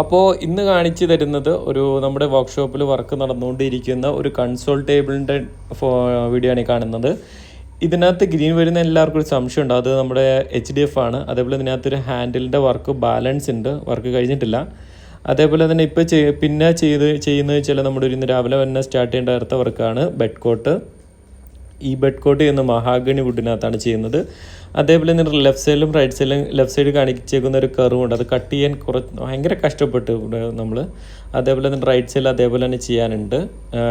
അപ്പോൾ ഇന്ന് കാണിച്ചു തരുന്നത് ഒരു നമ്മുടെ വർക്ക്ഷോപ്പിൽ വർക്ക് നടന്നുകൊണ്ടിരിക്കുന്ന ഒരു കൺസോൾ ടേബിളിന്റെ വീഡിയോ ആണ് കാണുന്നത്. ഇതിനകത്ത് ഗ്രീൻ വരുന്ന എല്ലാവർക്കും ഒരു സംശയം ഉണ്ട്. അത് നമ്മുടെ എച്ച് ഡി എഫ് ആണ്. അതേപോലെ ഇതിനകത്തൊരു ഹാൻഡിലിന്റെ വർക്ക് ബാലൻസ് ഉണ്ട്. വർക്ക് കഴിഞ്ഞിട്ടില്ല. അതേപോലെ തന്നെ ഇപ്പോൾ പിന്നെ ചെയ്ത് ചെയ്യുന്നത് വെച്ചാൽ നമ്മുടെ ഒരു ഇന്ന് രാവിലെ തന്നെ സ്റ്റാർട്ട് ചെയ്യേണ്ട അടുത്ത വർക്കാണ് ബെഡ് കോട്ട് ഈ ബെഡ് കോട്ട് ചെയ്യുന്ന മഹാഗണി വുഡിനകത്താണ് ചെയ്യുന്നത്. അതേപോലെ തന്നെ ലെഫ്റ്റ് സൈഡിലും റൈറ്റ് സൈഡിലും ലെഫ്റ്റ് സൈഡ് കാണിച്ചേക്കുന്ന ഒരു കർവുണ്ട് അത് കട്ട് ചെയ്യാൻ കുറച്ച് ഭയങ്കര കഷ്ടപ്പെട്ടു നമ്മൾ അതേപോലെ തന്നെ റൈറ്റ് സൈഡിൽ അതേപോലെ തന്നെ ചെയ്യാനുണ്ട്.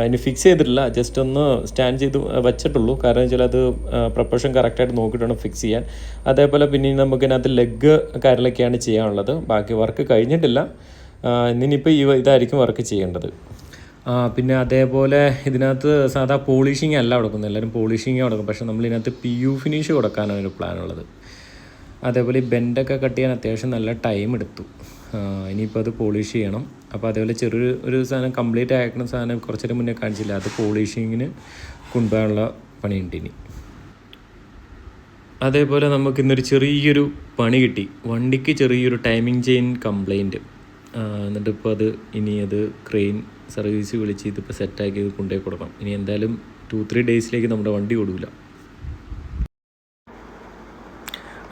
ഇനി ഫിക്സ് ചെയ്തിട്ടില്ല. ജസ്റ്റ് ഒന്ന് സ്റ്റാൻഡ് ചെയ്ത് വെച്ചിട്ടുള്ളൂ. കാരണം വെച്ചാൽ അത് പ്രപ്പോഷൻ കറക്റ്റായിട്ട് നോക്കിയിട്ടാണ് ഫിക്സ് ചെയ്യാൻ. അതേപോലെ പിന്നെ നമുക്ക് ഇതിനകത്ത് ലെഗ് കാര്യങ്ങളൊക്കെയാണ് ചെയ്യാനുള്ളത്. ബാക്കി വർക്ക് കഴിഞ്ഞിട്ടില്ല. ഇനിയിപ്പോൾ ഈ ഇതായിരിക്കും വർക്ക് ചെയ്യേണ്ടത്. പിന്നെ അതേപോലെ ഇതിനകത്ത് സാധാ പോളിഷിങ് അല്ല കൊടുക്കുന്നത്. എല്ലാവരും പോളിഷിങ് കൊടുക്കും. പക്ഷേ നമ്മൾ ഇതിനകത്ത് പി യു ഫിനിഷ് കൊടുക്കാനാണ് ഒരു പ്ലാൻ ഉള്ളത്. അതേപോലെ ഈ ബെൻഡൊക്കെ കട്ട് ചെയ്യാൻ അത്യാവശ്യം നല്ല ടൈം എടുത്തു. ഇനിയിപ്പോൾ അത് പോളിഷ് ചെയ്യണം. അപ്പോൾ അതേപോലെ ചെറിയൊരു ഒരു സാധനം കംപ്ലീറ്റ് ആക്കുന്ന സാധനം കുറച്ചേരം മുന്നേ കാണിച്ചില്ല. അത് പോളിഷിങ്ങിന് കൊണ്ടുപോകാനുള്ള പണിയുണ്ട് ഇനി. അതേപോലെ നമുക്ക് ഇന്നൊരു ചെറിയൊരു പണി കിട്ടി. വണ്ടിക്ക് ചെറിയൊരു ടൈമിംഗ് ചെയിൻ കംപ്ലൈന്റ് എന്നിട്ട് ഇപ്പോൾ അത് ഇനി അത് ക്രെയിൻ സർവീസ് വിളിച്ച് ഇതിപ്പോൾ സെറ്റാക്കി ഇത് കൊണ്ടുപോയി കൊടുക്കണം. ഇനി എന്തായാലും ടു ത്രീ ഡേയ്സിലേക്ക് നമ്മുടെ വണ്ടി ഓടില്ല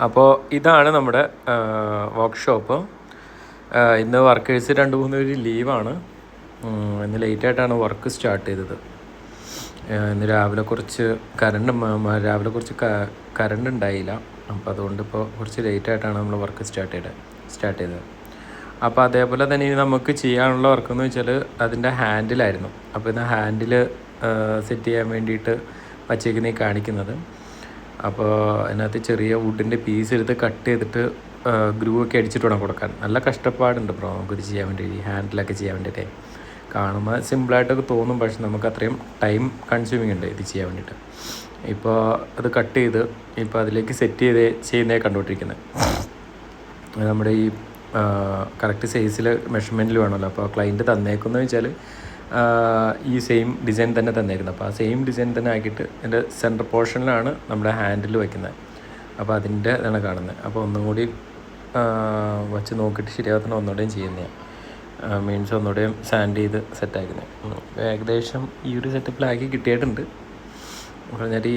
അപ്പോൾ ഇതാണ് നമ്മുടെ വർക്ക്ഷോപ്പ് ഇന്ന് വർക്കേഴ്സ് രണ്ട് മൂന്ന് പേര് ലീവാണ് ഇന്ന് ലേറ്റായിട്ടാണ് വർക്ക് സ്റ്റാർട്ട് ചെയ്തത്. ഇന്ന് രാവിലെ കുറച്ച് കറണ്ട് രാവിലെ കുറച്ച് കറണ്ട് ഉണ്ടായില്ല. അപ്പോൾ അതുകൊണ്ട് ഇപ്പോൾ കുറച്ച് ലേറ്റായിട്ടാണ് നമ്മൾ വർക്ക് സ്റ്റാർട്ട് ചെയ്തത് സ്റ്റാർട്ട് ചെയ്തത്. അപ്പോൾ അതേപോലെ തന്നെ ഇനി നമുക്ക് ചെയ്യാനുള്ള വർക്ക് എന്ന് വെച്ചാൽ അതിന്റെ ഹാൻഡിലായിരുന്നു അപ്പോൾ ഇന്ന് ഹാൻഡിൽ സെറ്റ് ചെയ്യാൻ വേണ്ടിയിട്ട് വച്ചേക്കുന്ന കാണിക്കുന്നത്. അപ്പോൾ അതിനകത്ത് ചെറിയ വുഡിന്റെ പീസ് എടുത്ത് കട്ട് ചെയ്തിട്ട് ഗ്രൂ ഒക്കെ അടിച്ചിട്ട് വേണം കൊടുക്കാൻ. നല്ല കഷ്ടപ്പാടുണ്ട് ബ്രോ നമുക്കിത് ചെയ്യാൻ വേണ്ടി ഹാൻഡിലൊക്കെ ചെയ്യാൻ വേണ്ടിയിട്ടേ. കാണുമ്പോൾ സിമ്പിളായിട്ടൊക്കെ തോന്നും പക്ഷെ നമുക്ക് അത്രയും ടൈം കൺസ്യൂമിങ് ഉണ്ട് ഇത് ചെയ്യാൻ വേണ്ടിയിട്ട്. ഇപ്പോൾ അത് കട്ട് ചെയ്ത് ഇപ്പോൾ അതിലേക്ക് സെറ്റ് ചെയ്ത് ചെയ്യുന്നേ കണ്ടുകൊണ്ടിരിക്കുന്നത് നമ്മുടെ ഈ കറക്റ്റ് സൈസിൽ മെഷർമെന്റിൽ വേണമല്ലോ. അപ്പോൾ ക്ലയന്റ് തന്നേക്കുന്നത് വെച്ചാൽ ഈ സെയിം ഡിസൈൻ തന്നെ തന്നേക്കുന്നത്. അപ്പോൾ ആ സെയിം ഡിസൈൻ തന്നെ ആക്കിയിട്ട് എന്റെ സെന്റർ പോർഷനിലാണ് നമ്മുടെ ഹാൻഡിൽ വയ്ക്കുന്നത് അപ്പോൾ അതിന്റെ ഇതാണ് കാണുന്നത്. അപ്പോൾ ഒന്നും കൂടി വച്ച് നോക്കിയിട്ട് ശരിയാകത്തിന് ഒന്നുകൂടെയും ചെയ്യുന്നതാണ് മീൻസ് ഒന്നുകൂടെയും സാൻഡ് ചെയ്ത് സെറ്റാക്കുന്നത് ഏകദേശം ഈ ഒരു സെറ്റപ്പിലാക്കി കിട്ടിയിട്ടുണ്ട്. പറഞ്ഞാൽ ഈ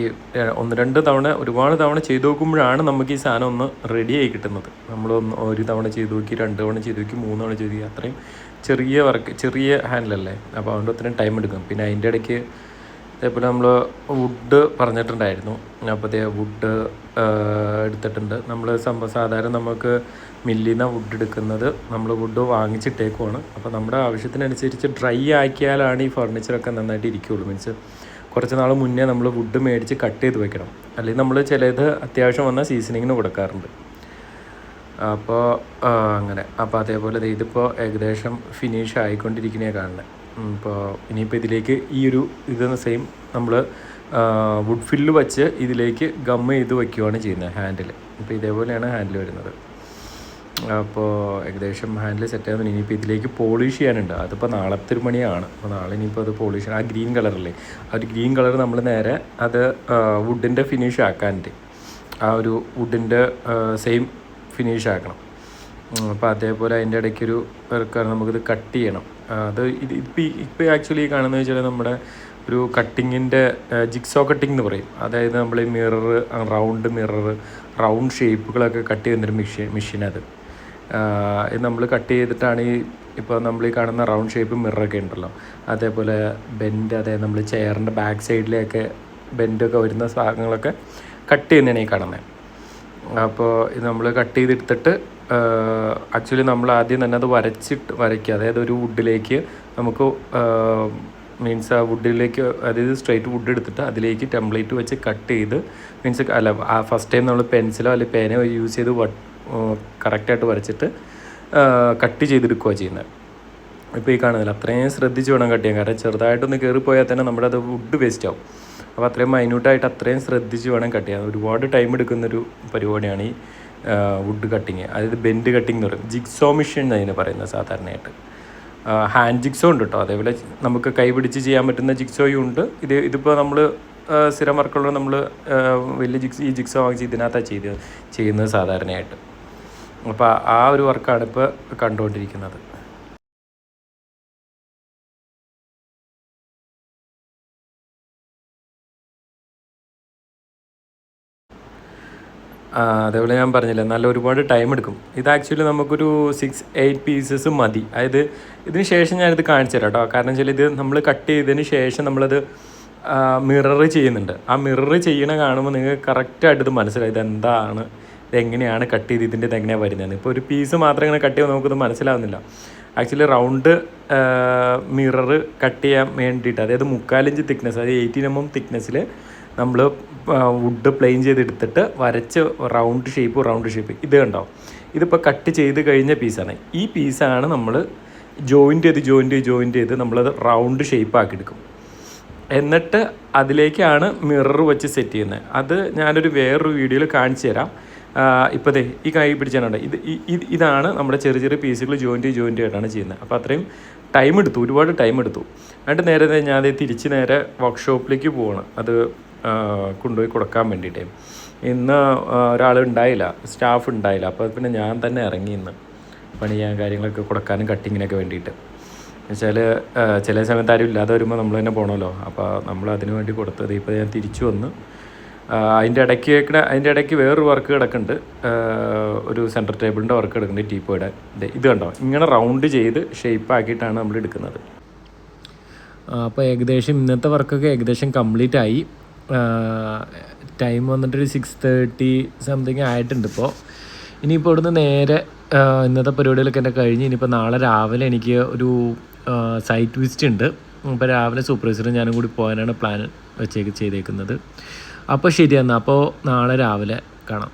ഒന്ന് രണ്ട് തവണ ഒരുപാട് തവണ ചെയ്തു നോക്കുമ്പോഴാണ് നമുക്ക് ഈ സാധനം ഒന്ന് റെഡിയായി കിട്ടുന്നത്. നമ്മൾ ഒന്ന് ഒരു തവണ ചെയ്തു നോക്കി രണ്ട് തവണ ചെയ്തു നോക്കി മൂന്ന് തവണ ചെയ്തു നോക്കി അത്രയും ചെറിയ വർക്ക് ചെറിയ ഹാൻഡിലല്ലേ അപ്പോൾ അതുകൊണ്ട് അത്രയും ടൈം എടുക്കും. പിന്നെ അതിന്റെ ഇടയ്ക്ക് അതേപോലെ നമ്മൾ വുഡ് പറഞ്ഞിട്ടുണ്ടായിരുന്നു. അപ്പോൾ അതേ വുഡ് എടുത്തിട്ടുണ്ട്. നമ്മൾ സംഭവം സാധാരണ നമുക്ക് മില്ലിൽ നിന്ന് വുഡ് എടുക്കുന്നത് നമ്മൾ വുഡ് വാങ്ങിച്ചിട്ടേക്കുവാണ്. അപ്പോൾ നമ്മുടെ ആവശ്യത്തിനനുസരിച്ച് ഡ്രൈ ആക്കിയാലാണ് ഈ ഫർണിച്ചറൊക്കെ നന്നായിട്ട് ഇരിക്കുകയുള്ളൂ മീൻസ് കുറച്ച് നാൾ മുന്നേ നമ്മൾ വുഡ് മേടിച്ച് കട്ട് ചെയ്ത് വെക്കണം. അല്ലെങ്കിൽ നമ്മൾ ചിലത് അത്യാവശ്യം വന്നാൽ സീസണിങ്ങിന് കൊടുക്കാറുണ്ട്. അപ്പോൾ അങ്ങനെ. അപ്പോൾ അതേപോലെ ഇതിപ്പോൾ ഏകദേശം ഫിനിഷ് ആയിക്കൊണ്ടിരിക്കുന്നേ കാണുന്നത് ഇപ്പോൾ ഇനിയിപ്പോൾ ഇതിലേക്ക് ഈ ഒരു ഇത് സെയിം നമ്മൾ വുഡ് ഫില്ല് വെച്ച് ഇതിലേക്ക് ഗമ്മ് ചെയ്ത് വയ്ക്കുകയാണ് ചെയ്യുന്നത് ഹാൻഡിൽ ഇപ്പോൾ ഇതേപോലെയാണ് ഹാൻഡിൽ വരുന്നത്. അപ്പോൾ ഏകദേശം ഹാൻഡിൽ സെറ്റ് ആകുന്നു ഇനിയിപ്പോൾ ഇതിലേക്ക് പോളിഷ് ചെയ്യാനുണ്ട്. അതിപ്പോൾ നാളത്തെ ഒരു മണിയാണ്. അപ്പോൾ നാളെ ഇനിയിപ്പോൾ അത് പോളിഷ് ആ ഗ്രീൻ കളറല്ലേ ആ ഒരു ഗ്രീൻ കളർ നമ്മൾ നേരെ അത് വുഡിന്റെ ഫിനിഷ് ആക്കാനുണ്ട്. ആ ഒരു വുഡിന്റെ സെയിം ഫിനിഷ് ആക്കണം. അപ്പോൾ അതേപോലെ അതിന്റെ ഇടയ്ക്കൊരു വർക്കാണ് നമുക്കിത് കട്ട് ചെയ്യണം. അത് ഇത് ഇപ്പം ഇപ്പോൾ ആക്ച്വലി കാണുന്നത് വെച്ചാൽ നമ്മുടെ ഒരു കട്ടിങ്ങിന്റെ ജിക്സോ കട്ടിംഗ് എന്ന് പറയും. അതായത് നമ്മൾ മിറർ റൗണ്ട് മിറർ റൗണ്ട് ഷേപ്പുകളൊക്കെ കട്ട് ചെയ്യുന്നൊരു മെഷീൻ മെഷീൻ അത്. ഇത് നമ്മൾ കട്ട് ചെയ്തിട്ടാണ് ഈ ഇപ്പോൾ നമ്മൾ ഈ കാണുന്ന റൗണ്ട് ഷേപ്പ് മിററൊക്കെ ഉണ്ടല്ലോ. അതേപോലെ ബെൻഡ് അതായത് നമ്മൾ ചെയറിന്റെ ബാക്ക് സൈഡിലേക്ക് ബെൻഡൊക്കെ വരുന്ന ഭാഗങ്ങളൊക്കെ കട്ട് ചെയ്യുന്നതാണ് ഈ കാണുന്നത് അപ്പോൾ ഇത് നമ്മൾ കട്ട് ചെയ്തെടുത്തിട്ട് ആക്ച്വലി നമ്മൾ ആദ്യം തന്നെ അത് വരച്ചിട്ട് വരയ്ക്കുക. അതായത് ഒരു വുഡിലേക്ക് നമുക്ക് മീൻസ് ആ വുഡിലേക്ക് അതായത് സ്ട്രെയിറ്റ് വുഡ് എടുത്തിട്ട് അതിലേക്ക് ടെംപ്ലേറ്റ് വെച്ച് കട്ട് ചെയ്ത് മീൻസ് അല്ല ആ ഫസ്റ്റ് ടൈം നമ്മൾ പെൻസിലോ അല്ലെങ്കിൽ പേനയോ യൂസ് ചെയ്ത് കറക്റ്റായിട്ട് വരച്ചിട്ട് കട്ട് ചെയ്തെടുക്കുകയാണ് ചെയ്യുന്നത്. ഇപ്പോൾ ഈ കാണുന്നില്ല അത്രയും ശ്രദ്ധിച്ച് വേണം കട്ട് ചെയ്യാൻ. കാരണം ചെറുതായിട്ടൊന്ന് കയറിപ്പോയാൽ തന്നെ നമ്മുടെ അത് വുഡ് വേസ്റ്റ് ആവും. അപ്പോൾ അത്രയും മൈന്യൂട്ടായിട്ട് അത്രയും ശ്രദ്ധിച്ച് വേണം കട്ട് ചെയ്യാൻ. ഒരുപാട് ടൈം എടുക്കുന്നൊരു പരിപാടിയാണ് ഈ വുഡ് കട്ടിങ് അതായത് ബെൻഡ് കട്ടിങ് എന്ന് പറയും. ജിക്സോ മെഷീൻ എന്നതിന് പറയുന്നത് സാധാരണയായിട്ട്. ഹാൻഡ് ജിക്സോ ഉണ്ട് കേട്ടോ അതേപോലെ നമുക്ക് കൈ പിടിച്ച് ചെയ്യാൻ പറ്റുന്ന ജിക്സോയും ഉണ്ട്. ഇത് ഇതിപ്പോൾ നമ്മൾ സ്ഥിരം വർക്കുള്ള നമ്മൾ വലിയ ജിക്സ് ഈ ജിക്സോ വാങ്ങിച്ച് ഇതിനകത്താണ് ചെയ്ത് ചെയ്യുന്നത് സാധാരണയായിട്ട്. അപ്പോൾ ആ ഒരു വർക്കാണ് ഇപ്പോൾ കണ്ടുകൊണ്ടിരിക്കുന്നത്. അതേപോലെ ഞാൻ പറഞ്ഞില്ല നല്ല ഒരുപാട് ടൈം എടുക്കും. ഇത് ആക്ച്വലി നമുക്കൊരു സിക്സ് എയ്റ്റ് പീസസ് മതി. അതായത് ഇതിന് ശേഷം ഞാനിത് കാണിച്ചു തരാം കേട്ടോ കാരണം വെച്ചാൽ ഇത് നമ്മൾ കട്ട് ചെയ്തതിന് ശേഷം നമ്മളത് മിറർ ചെയ്യുന്നുണ്ട്. ആ മിറർ ചെയ്യണ കാണുമ്പോൾ നിങ്ങൾക്ക് കറക്റ്റായിട്ട് ഇത് മനസ്സിലായി ഇത് എന്താണ് ഇത് എങ്ങനെയാണ് കട്ട് ചെയ്ത് ഇതിന്റെ ഇത് എങ്ങനെയാണ് വരുന്നത് ഇപ്പോൾ ഒരു പീസ് മാത്രം ഇങ്ങനെ കട്ട് ചെയ്യുമ്പോൾ നമുക്കിത് മനസ്സിലാവുന്നില്ല. ആക്ച്വലി റൗണ്ട് മിറർ കട്ട് ചെയ്യാൻ വേണ്ടിയിട്ട് അതായത് മുക്കാലിഞ്ച് തിക്നെസ് അതായത് എയ്റ്റീൻ എം എം തിക്നെസ്സിൽ നമ്മൾ വുഡ് പ്ലെയിൻ ചെയ്തെടുത്തിട്ട് വരച്ച് റൗണ്ട് ഷേപ്പ് റൗണ്ട് ഷേപ്പ് ഇത് കണ്ടോ? ഇതിപ്പോൾ കട്ട് ചെയ്ത് കഴിഞ്ഞ പീസാണ് ഈ പീസാണ് നമ്മൾ ജോയിന്റ് ചെയ്ത് ജോയിന്റ് ചെയ്ത് ജോയിന്റ് ചെയ്ത് നമ്മളത് റൗണ്ട് ഷേപ്പ് ആക്കി എടുക്കും. എന്നിട്ട് അതിലേക്കാണ് മിറർ വെച്ച് സെറ്റ് ചെയ്യുന്നത്. അത് ഞാനൊരു വേറൊരു വീഡിയോയിൽ കാണിച്ചു തരാം. ഇപ്പോൾ ദേ ഈ കൈ പിടിച്ചാണ് ഇത് ഇതാണ് നമ്മുടെ ചെറിയ ചെറിയ പീസുകൾ ജോയിന്റ് ജോയിന്റ് ആയിട്ടാണ് ചെയ്യുന്നത്. അപ്പോൾ അത്രയും ടൈം എടുത്തു ഒരുപാട് ടൈം എടുത്തു. എന്നിട്ട് നേരെ ഞാൻ ദേ തിരിച്ച് നേരെ വർക്ക്ഷോപ്പിലേക്ക് പോവാണ്. അത് കൊണ്ടുപോയി കൊടുക്കാൻ വേണ്ടിയിട്ട്. ഇന്ന് ഒരാൾ ഉണ്ടായില്ല സ്റ്റാഫ് ഉണ്ടായില്ല. അപ്പോൾ പിന്നെ ഞാൻ തന്നെ ഇറങ്ങി ഇന്ന് പണി ചെയ്യാൻ കാര്യങ്ങളൊക്കെ കൊടുക്കാനും കട്ടിങ്ങിനൊക്കെ വേണ്ടിയിട്ട്. എന്നുവെച്ചാൽ ചില സമയത്ത് ആരും ഇല്ലാതെ വരുമ്പോൾ നമ്മൾ തന്നെ പോകണമല്ലോ അപ്പോൾ നമ്മൾ അതിന് വേണ്ടി കൊടുത്തത് ഇപ്പോൾ ഞാൻ തിരിച്ചു വന്ന്. അതിന്റെ ഇടയ്ക്ക് അതിന്റെ ഇടയ്ക്ക് വേറൊരു വർക്ക് കിടക്കുന്നുണ്ട്. ഒരു സെന്റർ ടേബിളിന്റെ വർക്ക് കിടക്കുന്നുണ്ട് ടീപ്പോയുടെ. ഇത് കണ്ടോ? ഇങ്ങനെ റൗണ്ട് ചെയ്ത് ഷേപ്പ് ആക്കിയിട്ടാണ് നമ്മൾ എടുക്കുന്നത്. അപ്പോൾ ഏകദേശം ഇന്നത്തെ വർക്കൊക്കെ ഏകദേശം കംപ്ലീറ്റ് ആയി. ടൈം വന്നിട്ടൊരു സിക്സ് തേർട്ടി സംതിങ് ആയിട്ടുണ്ട് ഇപ്പോൾ. ഇനിയിപ്പോൾ ഇവിടുന്ന് നേരെ ഇന്നത്തെ പരിപാടികളൊക്കെ എന്റെ കഴിഞ്ഞ് ഇനിയിപ്പോൾ നാളെ രാവിലെ എനിക്ക് ഒരു സൈറ്റ് വിസിറ്റ് ഉണ്ട്. അപ്പോൾ രാവിലെ സൂപ്പർവൈസറും ഞാനും കൂടി പോകാനാണ് പ്ലാൻ വെച്ചേക്ക് ചെയ്തേക്കുന്നത്. അപ്പോൾ ശരി എന്നാൽ അപ്പോൾ നാളെ രാവിലെ കാണാം.